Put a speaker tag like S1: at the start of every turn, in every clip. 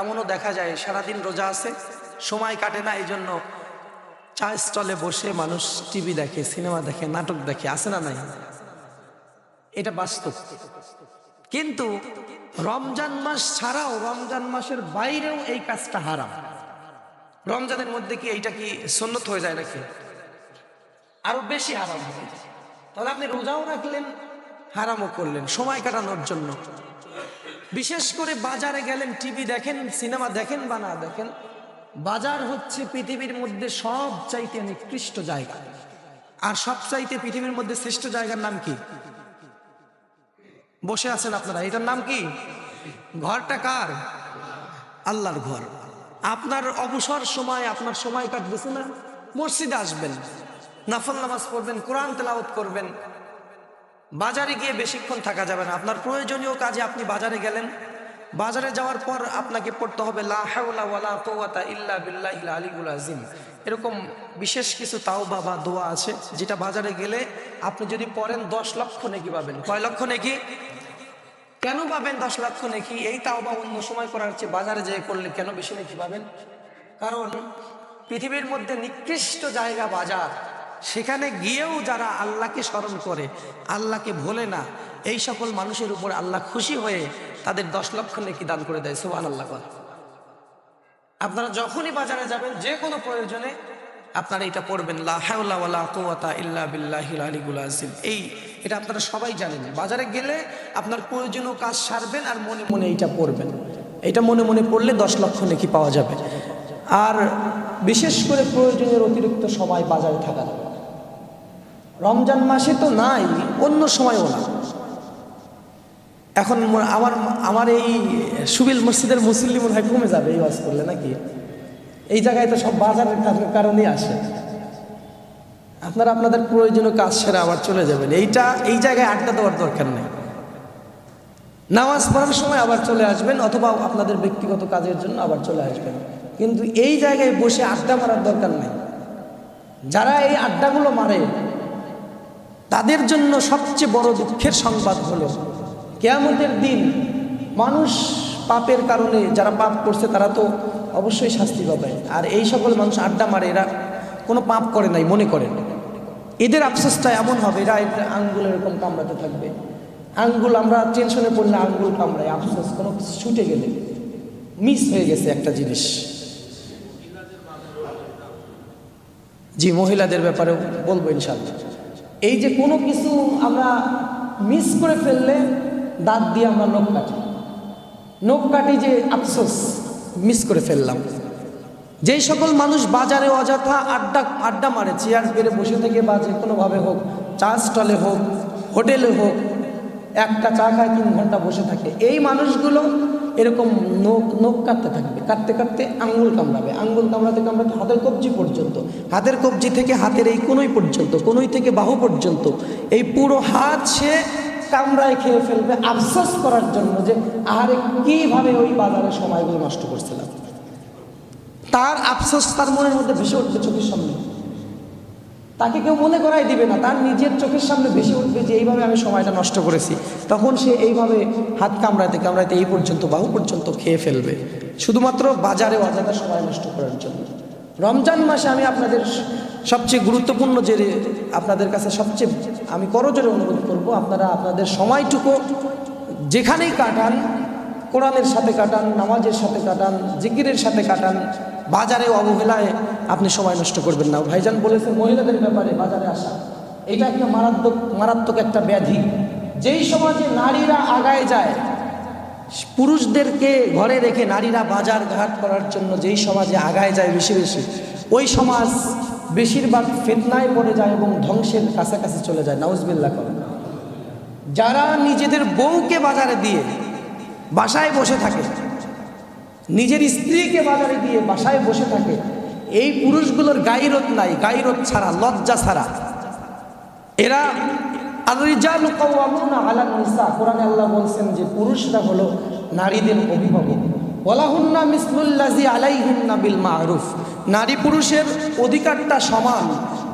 S1: এমনও দেখা যায়, সারাদিন রোজা আছে, সময় কাটে না এই জন্য চা স্টলে বসে মানুষ টিভি দেখে, সিনেমা দেখে, নাটক দেখে আসে না নাই? এটা বাস্তব। কিন্তু রমজান মাস ছাড়াও রমজান মাসের বাইরেও এই কাজটা হারাম। রমজানের মধ্যে কি এইটা কি সন্ন্যত হয়ে যায় নাকি? আরও বেশি হারাম হয়ে তাহলে আপনি রোজাও রাখলেন, হারামও করলেন, সময় কাটানোর জন্য। বিশেষ করে বাজারে গেলেন, টিভি দেখেন, সিনেমা দেখেন বা না দেখেন, বাজার হচ্ছে পৃথিবীর মধ্যে সব চাইতে নিকৃষ্ট জায়গা। আর সব চাইতে পৃথিবীর মধ্যে শ্রেষ্ঠ জায়গার নাম কি? বসে আছেন আপনারা, এটার নাম কি? ঘরটা কার? আল্লাহর ঘর। আপনার অবসর সময়, আপনার সময় কাটতেছে না? মসজিদে আসবেন, নাফল নামাজ পড়বেন, কোরআন তেলাওত করবেন বাজারে গিয়ে বেশিক্ষণ থাকা যাবে না। আপনার প্রয়োজনীয় কাজে আপনি বাজারে গেলেন। বাজারে যাওয়ার পর আপনাকে পড়তে হবে আযীম। এরকম বিশেষ কিছু তাও বাবা দোয়া আছে, যেটা বাজারে গেলে আপনি যদি পড়েন দশ লক্ষ নেকি পাবেন। কয় লক্ষ নেকি? কেন পাবেন দশ লক্ষ নেকি? এই তাও বা অন্য সময় করার চেয়ে বাজারে যেয়ে করলে কেন বেশি নেকি পাবেন? কারণ পৃথিবীর মধ্যে নিকৃষ্ট জায়গা বাজার। সেখানে গিয়েও যারা আল্লাহকে স্মরণ করে, আল্লাহকে ভোলে না, এই সকল মানুষের উপর আল্লাহ খুশি হয়ে তাদের দশ লক্ষ নেকি দান করে দেয় সোহান আল্লাহ আপনারা যখনই বাজারে যাবেন, যে কোনো প্রয়োজনে আপনারা এটা পড়বেন, লা হাওলা ওয়ালা ইল্লা বিল্লাহিল আলিগুল আজিম এই, এটা আপনারা সবাই জানেন। বাজারে গেলে আপনার প্রয়োজনীয় কাজ সারবেন আর মনে মনে এইটা পড়বেন। এটা মনে মনে পড়লে দশ লক্ষ নেকি পাওয়া যাবে। আর বিশেষ করে প্রয়োজনের অতিরিক্ত সময় বাজারে থাকা। রমজান মাসে তো নাই, অন্য সময়ও না। এখন আমার আমার এই সুবিল মসজিদের মুসল্লি মনে হয় কমে যাবে এই ওয়াজ করলে নাকি? এই জায়গায় তো সব বাজারের কাজ- কারণেই আসে। আপনারা আপনাদের প্রয়োজনীয় কাজ সেরে আবার চলে যাবেন। এইটা, এই জায়গায় আড্ডা দেওয়ার দরকার নেই। নামাজ পড়ার সময় আবার চলে আসবেন, অথবা আপনাদের ব্যক্তিগত কাজের জন্য আবার চলে আসবেন। কিন্তু এই জায়গায় বসে আড্ডা মারার দরকার নেই। যারা এই আড্ডাগুলো মারে তাদের জন্য সবচেয়ে বড় দুঃখের সংবাদ হলো, কেয়ামতের দিন মানুষ পাপের কারণে যারা পাপ করছে তারা তো অবশ্যই শাস্তি পাবে। আর এই সকল মানুষ আড্ডা মারে, এরা কোনো পাপ করে নাই, মনে করে। এদের আফসোসটা এমন হবে, এরা আঙ্গুল এরকম কামড়াতে থাকবে। আঙ্গুল, আমরা টেনশনে পড়লে আঙ্গুল কামড়াই আফসোস, কোনো ছুটে গেলে। মিস হয়ে গেছে একটা জিনিস। জি, মহিলাদের ব্যাপারেও বলব ইনশাল্লাহ এই যে কোনো কিছু আমরা মিস করে ফেললে দাঁত দিয়ে আমরা নখ কাটি। নখ কাটি যে আফসোস মিস করে ফেললাম। যেই সকল মানুষ বাজারে অযথা আড্ডা আড্ডা মারে চেয়ার পেরে বসে থেকে বা যে কোনোভাবে হোক, চা স্টলে হোক হোটেলে হোক, একটা চা খায় তিন ঘণ্টা বসে থাকে। এই মানুষগুলো এরকম নখ নখ কাটতে থাকবে। কাটতে কাটতে আঙ্গুল কামড়াবে। আঙ্গুল কামড়াতে কামড়াতে হাতের কবজি পর্যন্ত, হাতের কবজি থেকে হাতের এই কোনোই পর্যন্ত কোনোই থেকে বাহু পর্যন্ত এই পুরো হাত সে কামড়ায় খেয়ে ফেলবে আফসোস করার জন্য যে আরে কীভাবে ওই বাজারে সময়গুলো নষ্ট করছিলাম। তার আফসোস তার মনের মধ্যে ভেসে উঠবে চোখের সামনে। তাকে কেউ মনে করাই দিবে না। তার নিজের চোখের সামনে বেশি উঠবে যে এইভাবে আমি সময়টা নষ্ট করেছি। তখন সে এইভাবে হাত কামড়াতে কামড়াতে এই পর্যন্ত, বাহু পর্যন্ত খেয়ে ফেলবে। শুধুমাত্র বাজারে অযথা সময় নষ্ট করার জন্য। রমজান মাসে আমি আপনাদের সবচেয়ে গুরুত্বপূর্ণ যে আপনাদের কাছে সবচেয়ে আমি করজোরে অনুরোধ করব, আপনারা আপনাদের সময়টুকু যেখানেই কাটান কোরআনের সাথে কাটান, নামাজের সাথে কাটান, জিকিরের সাথে কাটান, বাজারে অবহেলায় আপনি সময় নষ্ট করবেন না। ভাইজান বলেছে, মহিলাদের ব্যাপারে বাজারে আসা, এটা একটা মারাত্মক মারাত্মক একটা ব্যাধি। যেই সমাজে নারীরা আগায় যায়, পুরুষদেরকে ঘরে রেখে নারীরা বাজার ঘাট করার জন্য যেই সমাজে আগায় যায় বেশি বেশি, ওই সমাজ বেশিরভাগ ফেতনায় পড়ে যায় এবং ধ্বংসের কাছাকাছি চলে যায়। নাউজবিল্লা করে। যারা নিজেদের বউকে বাজারে দিয়ে বাসায় বসে থাকে। নিজের স্ত্রীকে বাজারে দিয়ে বাসায় বসে থাকে। এই পুরুষগুলোর গাইরত নাই, গাইরত ছাড়া, লজ্জা ছাড়া। এরা আল্লাহ বলছেন যে পুরুষরা হলো নারীদের অভিভাবক। নারী পুরুষের অধিকারটা সমান,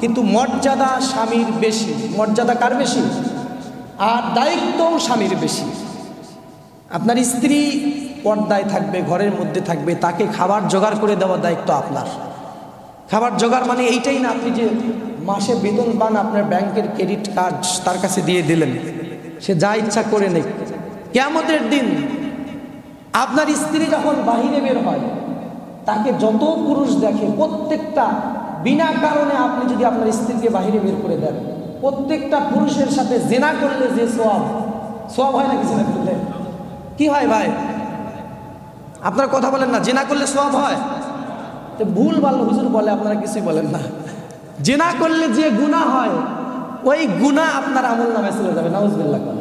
S1: কিন্তু মর্যাদা স্বামীর বেশি। মর্যাদা কার বেশি? আর দায়িত্বও স্বামীর বেশি। আপনার স্ত্রী পর্দায় থাকবে, ঘরের মধ্যে থাকবে, তাকে খাবার জোগাড় করে দেওয়ার দায়িত্ব আপনার। খাবার জোগাড় মানে এইটাই না, আপনি যে মাসে বেতন পান, আপনার ব্যাংকের ক্রেডিট কার্ড তার কাছে দিয়ে দিলেন। সে যা ইচ্ছা করে নেই কেমতের দিন আপনার স্ত্রী যখন বাহিরে বের হয়, তাকে যত পুরুষ দেখে, প্রত্যেকটা বিনা কারণে আপনি যদি আপনার স্ত্রীকে বাহিরে বের করে দেন, প্রত্যেকটা পুরুষের সাথে জেনা করলে যে সোয়াব সোয়াব হয় না কিছু না কি হয় ভাই? আপনারা কথা বলেন না, জেনা করলে সব হয়। ভুল ভালো হুজুর বলে, আপনারা কিছুই বলেন না। জেনা করলে যে গুণা হয়, ওই গুণা আপনার আমল নামে চলে যাবে, নাউজবিল্লাহ করে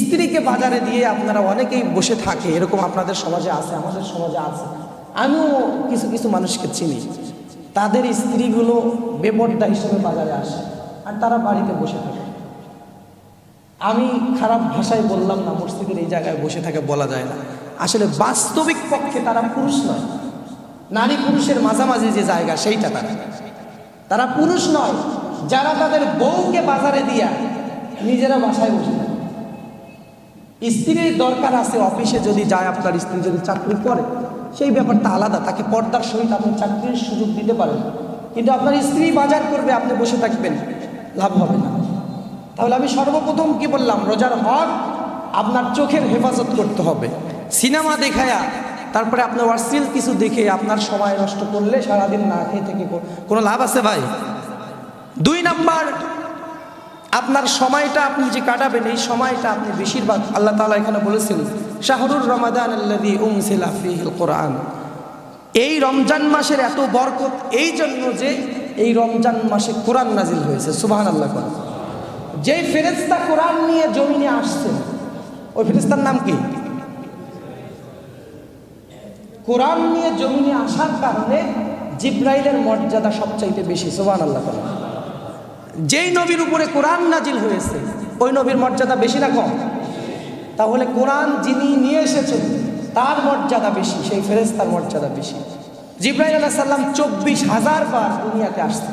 S1: স্ত্রীকে বাজারে দিয়ে আপনারা অনেকেই বসে থাকে, এরকম আপনাদের সমাজে আছে, আমাদের সমাজে আছে। আমিও কিছু কিছু মানুষকে চিনি। তাদের স্ত্রীগুলো বেপর্দা হিসেবে বাজারে আসে, আর তারা বাড়িতে বসে থাকে। আমি খারাপ ভাষায় বললাম না মসজিদের এই জায়গায় বসে থাকে বলা যায় না। আসলে বাস্তবিক পক্ষে তারা পুরুষ নয়। নারী পুরুষের মাঝামাঝি যে জায়গা, সেইটা তারা। তারা পুরুষ নয়, যারা তাদের বউকে বাজারে দিয়া নিজেরা বাসায় বসে থাকে। স্ত্রীর দরকার আছে অফিসে যদি যায়, আপনার স্ত্রী যদি চাকরি করে, সেই ব্যাপারটা আলাদা। তাকে পর্দার সহিত আপনি চাকরির সুযোগ দিতে পারেন। কিন্তু আপনার স্ত্রী বাজার করবে, আপনি বসে থাকবেন, লাভ হবে না। তাহলে আমি সর্বপ্রথম কি বললাম? রোজার হক আপনার চোখের হেফাজত করতে হবে। সিনেমা দেখায়া, তারপরে আপনার ওয়ার্সিল কিছু দেখে আপনার সময় নষ্ট করলে সারাদিন না খেয়ে থেকে কোনো লাভ আছে ভাই? দুই নাম্বার, আপনার সময়টা আপনি যে কাটাবেন, এই সময়টা আপনি বেশিরভাগ আল্লাহ তাআলা এখানে বলেছেন, শাহরুর রমাদান কোরআন। এই রমজান মাসের এত বরকত, এই জন্য যে এই রমজান মাসে কোরআন নাজিল হয়েছে সুবাহান আল্লাহ কোরআন যেই ফেরেস্তা কোরআন নিয়ে জমিনে আসছে, ওই ফেরেস্তার নাম কি? কোরআন নিয়ে জমিনে আসার কারণে জিব্রাইলের মর্যাদা সবচাইতে বেশি সুবাহান আল্লাহ যেই নবীর উপরে কোরআন নাজিল হয়েছে, ওই নবীর মর্যাদা বেশি না কম? তাহলে কোরআন যিনি নিয়ে এসেছেন, তার মর্যাদা বেশি, সেই ফেরেস্তার মর্যাদা বেশি। জিব্রাহিম আলাহ সাল্লাম চব্বিশ হাজার বার দুনিয়াতে আসছে।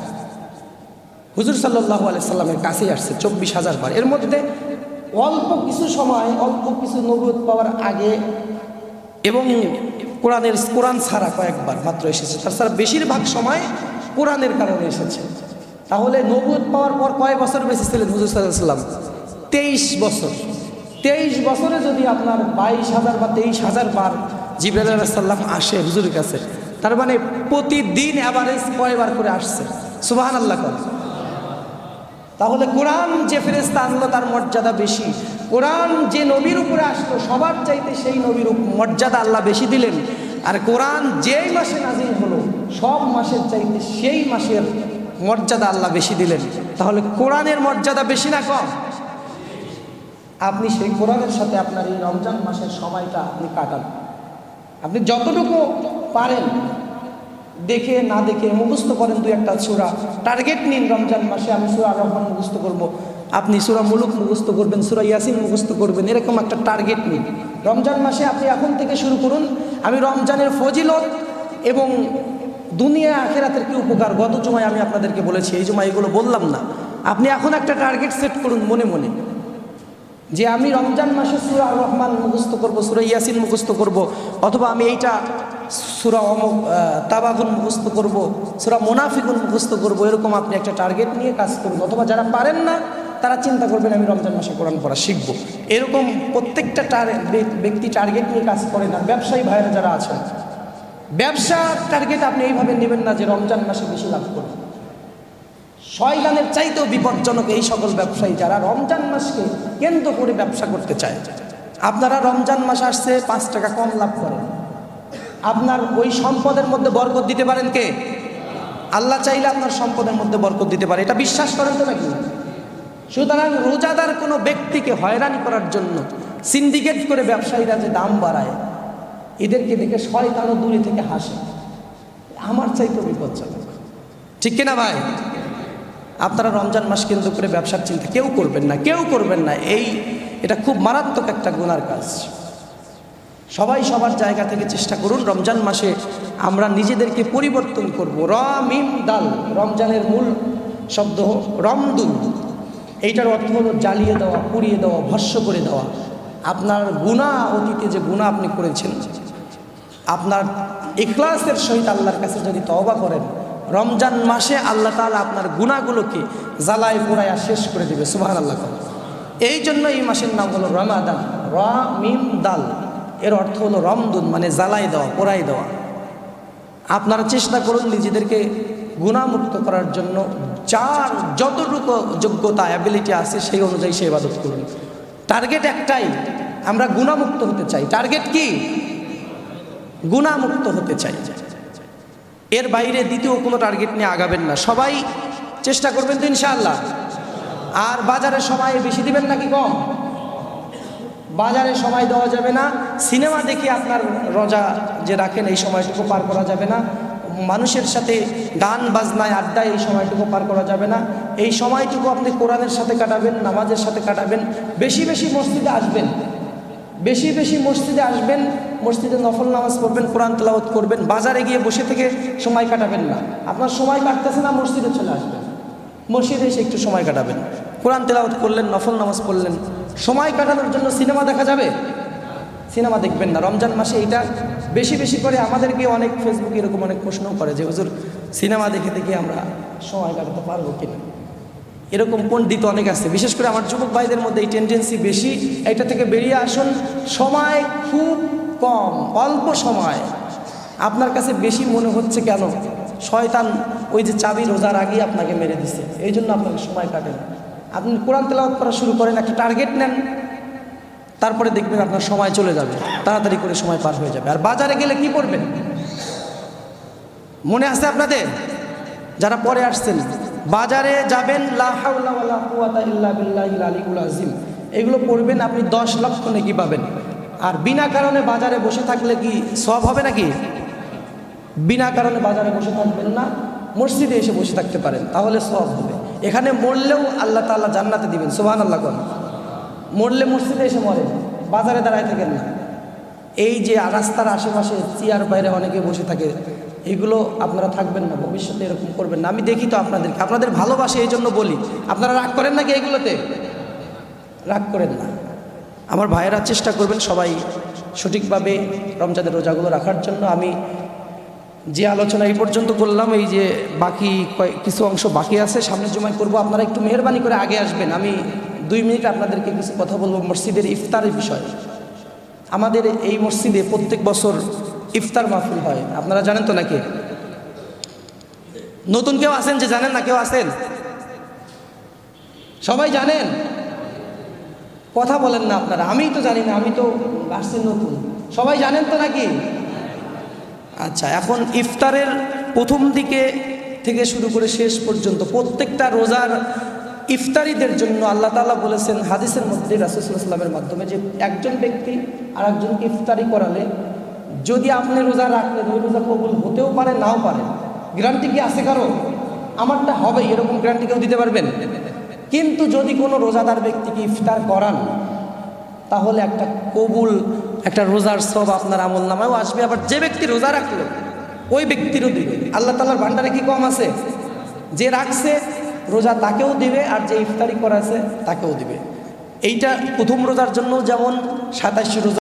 S1: হুজুর সাল্লাহ আলাইসাল্লামের কাছেই আসছে, চব্বিশ হাজার বার। এর মধ্যে অল্প কিছু সময়, অল্প কিছু নবুত পাওয়ার আগে এবং কোরআনের, কোরআন ছাড়া কয়েকবার মাত্র এসেছে। তাছাড়া বেশিরভাগ সময় কোরআনের কারণে এসেছে। তাহলে নবুত পাওয়ার পর কয় বছর বেঁচে ছিলেন হুজুর সাল্লাম? তেইশ বছর। তেইশ বছরে যদি আপনার বাইশ হাজার বা তেইশ হাজার বার জিবরাল সাল্লাম আসে হুজুরের কাছে, তার মানে প্রতিদিন অ্যাভারেজ কয়বার করে আসছে? সুবাহান আল্লাহ তাহলে কোরআন যে ফেরেস্তা আনলো তার মর্যাদা বেশি। কোরআন যে নবীর উপরে আসলো, সবার চাইতে সেই নবীর মর্যাদা আল্লাহ বেশি দিলেন। আর কোরআন যেই মাসে নাজিল হলো, সব মাসের চাইতে সেই মাসের মর্যাদা আল্লাহ বেশি দিলেন। তাহলে কোরআনের মর্যাদা বেশি না কম? আপনি সেই কোরআনের সাথে আপনার এই রমজান মাসের সময়টা আপনি কাটান। আপনি যতটুকু পারেন দেখে, না দেখে মুখস্থ করেন দু একটা সুরা। টার্গেট নিন রমজান মাসে, আমি সুরা রহমান মুখস্থ করব। আপনি সুরা মুলুক মুখস্থ করবেন, সুরা ইয়াসিন মুখস্থ করবেন, এরকম একটা টার্গেট নিন। রমজান মাসে আপনি এখন থেকে শুরু করুন। আমি রমজানের ফজিলত এবং দুনিয়া আখেরাতের কি উপকার? গত জমায় আমি আপনাদেরকে বলেছি, এই জমায় এগুলো বললাম না। আপনি এখন একটা টার্গেট সেট করুন মনে মনে। যে আমি রমজান মাসে সুরা রহমান মুখস্থ করব, সুরা ইয়াসিন মুখস্থ করব, অথবা আমি এইটা সুরা অমুক তাবাগুন মুখস্থ করব, সুরা মোনাফিগুন মুখস্থ করব, এরকম আপনি একটা টার্গেট নিয়ে কাজ করুন। অথবা যারা পারেন না, তারা চিন্তা করবেন, আমি রমজান মাসে কোরআন পড়া শিখব। এরকম প্রত্যেকটা ব্যক্তি টার্গেট নিয়ে কাজ করে না। ব্যবসায়ী ভাইয়েরা যারা আছেন, ব্যবসা টার্গেট আপনি এইভাবে নেবেন না যে রমজান মাসে বেশি লাভ করবেন। শয়তানের চাইতেও বিপজ্জনক এই সকল ব্যবসায়ী যারা রমজান মাসকে কেন্দ্র করে ব্যবসা করতে চায়। আপনারা রমজান মাস আসছে, পাঁচ টাকা কম লাভ করেন। আপনার ওই সম্পদের মধ্যে বরকত দিতে পারেন কে? আল্লাহ চাইলে আপনার সম্পদের মধ্যে বরকত দিতে পারে। এটা বিশ্বাস করেন তো নাকি? সুতরাং রোজাদার কোনো ব্যক্তিকে হয়রানি করার জন্য সিন্ডিকেট করে ব্যবসায়ীরা যে দাম বাড়ায়, এদেরকে দেখে শয়তানও দূরে থেকে হাসে। আমার চাইতেও বিপজ্জনক ঠিক কিনা ভাই? আপনারা রমজান মাস কেন্দ্র করে ব্যবসার চিন্তা কেউ করবেন না, কেউ করবেন না। এই, এটা খুব মারাত্মক একটা গুনার কাজ। সবাই সবার জায়গা থেকে চেষ্টা করুন রমজান মাসে আমরা নিজেদেরকে পরিবর্তন করব। র মিম দাল, রমজানের মূল শব্দ রমদুল। এইটার অর্থ হলো জ্বালিয়ে দেওয়া, পুড়িয়ে দেওয়া, ভস্য করে দেওয়া। আপনার গুণা অতীতে যে গুণা আপনি করেছেন, আপনার ইখলাসের সহিত আল্লাহর কাছে যদি তওবা করেন, রমজান মাসে আল্লাহ তাআলা আপনার গুণাগুলোকে জ্বালায়, পোড়ায়া শেষ করে দেবে। সুবাহ আল্লাহ এই জন্য এই মাসের নাম হলো রমাদান। র মিম দাল। এর অর্থ হলো রমদুন মানে জ্বালাই দেওয়া, পোড়াই দেওয়া। আপনারা চেষ্টা করুন নিজেদেরকে গুণামুক্ত করার জন্য যার যতটুকু যোগ্যতা অ্যাবিলিটি আছে সেই অনুযায়ী সে ইবাদত করুন। টার্গেট একটাই, আমরা গুণামুক্ত হতে চাই। টার্গেট কি? গুণামুক্ত হতে চাই। এর বাইরে দ্বিতীয় কোনো টার্গেট নিয়ে আগাবেন না। সবাই চেষ্টা করবেন তো ইনশাআল্লাহ। আর বাজারে সবাই বেশি দিবেন নাকি কম? বাজারে সময় দেওয়া যাবে না, সিনেমা দেখে আপনার রোজা যে রাখেন, এই সময়টুকু পার করা যাবে না। মানুষের সাথে গান, বাজনায়, আড্ডায় এই সময়টুকু পার করা যাবে না। এই সময়টুকু আপনি কোরআনের সাথে কাটাবেন, নামাজের সাথে কাটাবেন। বেশি বেশি মসজিদে আসবেন। বেশি বেশি মসজিদে আসবেন, মসজিদে নফল নামাজ পড়বেন, কোরআন তেলাওয়াত করবেন, বাজারে গিয়ে বসে থেকে সময় কাটাবেন না। আপনার সময় কাটতেছে না, মসজিদে চলে আসবেন। মসজিদে এসে একটু সময় কাটাবেন। কোরআন তেলাওয়াত করলেন, নফল নামাজ পড়লেন। সময় কাটানোর জন্য সিনেমা দেখা যাবে? সিনেমা দেখবেন না। রমজান মাসে এটা বেশি বেশি করে আমাদেরকে অনেক ফেসবুকে এরকম অনেক প্রশ্ন করে যে, হুজুর, সিনেমা দেখে দেখে আমরা সময় কাটাতে পারব কিনা? এরকম পণ্ডিত অনেক আছে। বিশেষ করে আমার যুবক ভাইদের মধ্যে এই টেন্ডেন্সি বেশি। এটা থেকে বেরিয়ে আসুন, সময় খুব কম, অল্প সময়। আপনার কাছে বেশি মনে হচ্ছে কেন? শয়তান ওই যে চাবি রোজার আগেই আপনাকে মেরে দিছে। এই জন্য আপনাকে সময় কাটে না। আপনি কোরআন তেলাওয়াত করা শুরু করেন, একটা টার্গেট নেন, তারপরে দেখবেন আপনার সময় চলে যাবে, তাড়াতাড়ি করে সময় পার হয়ে যাবে। আর বাজারে গেলে কি করবেন? মনে আছে আপনাদের? যারা পরে আসছেন, বাজারে যাবেন এগুলো পড়বেন, আপনি দশ লক্ষ নাকি পাবেন। আর বিনা কারণে বাজারে বসে থাকলে কি সব হবে নাকি? বিনা কারণে বাজারে বসে থাকবেন না, মসজিদে এসে বসে থাকতে পারেন, তাহলে সব হবে। এখানে মরলেও আল্লাহ তাআলা জান্নাতে দিবেন সুবহান আল্লাহ কোন মরলে মসজিদে এসে মরে বাজারে দাঁড়ায় থাকেন না। এই যে রাস্তার আশেপাশে চেয়ার বাইরে অনেকে বসে থাকে, এগুলো আপনারা থাকবেন না, ভবিষ্যতে এরকম করবেন না। আমি দেখি তো আপনাদেরকে, আপনাদের ভালোবাসে এই জন্য বলি। আপনারা রাগ করেন নাকি এইগুলোতে রাগ করেন না। আমার ভাইয়েরা চেষ্টা করবেন সবাই সঠিকভাবে রমজানের রোজাগুলো রাখার জন্য। আমি যে আলোচনা এই পর্যন্ত করলাম, এই যে বাকি কিছু অংশ বাকি আছে সামনের জমায় করব। আপনারা একটু মেহরবানি করে আগে আসবেন। আমি দুই মিনিট আপনাদেরকে কিছু কথা বলব মসজিদের ইফতারের বিষয়ে। আমাদের এই মসজিদে প্রত্যেক বছর ইফতার মাহফিল হয়। আপনারা জানেন তো নাকি? নতুন কেউ আছেন যে জানেন না কেউ আছেন? সবাই জানেন? কথা বলেন না আপনারা। আমি তো জানি না, আমি তো আসছি নতুন। সবাই জানেন তো নাকি? আচ্ছা এখন ইফতারের প্রথম দিকে থেকে শুরু করে শেষ পর্যন্ত প্রত্যেকটা রোজার ইফতারিদের জন্য আল্লাহ তাআলা বলেছেন হাদিসের মধ্যে রাসুসাল্লামের মাধ্যমে যে একজন ব্যক্তি আর একজনকে ইফতারি করালে যদি আপনি রোজা রাখলেন ওই রোজা কবুল হতেও পারে, নাও পারে। গ্যারান্টি কি আছে কারও? আমারটা হবে, এরকম গ্যারান্টি কেউ দিতে পারবেন? কিন্তু যদি কোনো রোজাদার ব্যক্তিকে ইফতার করান, তাহলে একটা কবুল একটা রোজার সব আপনার আমল নামায়ও আসবে, আবার যে ব্যক্তি রোজা রাখল, ওই ব্যক্তিরও দিবে। আল্লাহ তালার ভান্ডারে কি কম আছে? যে রাখছে, রোজা তাকেও দিবে, আর যে ইফতারি করাছে, তাকেও দিবে। এইটা প্রথম রোজার জন্য যেমন সাতাশি রোজা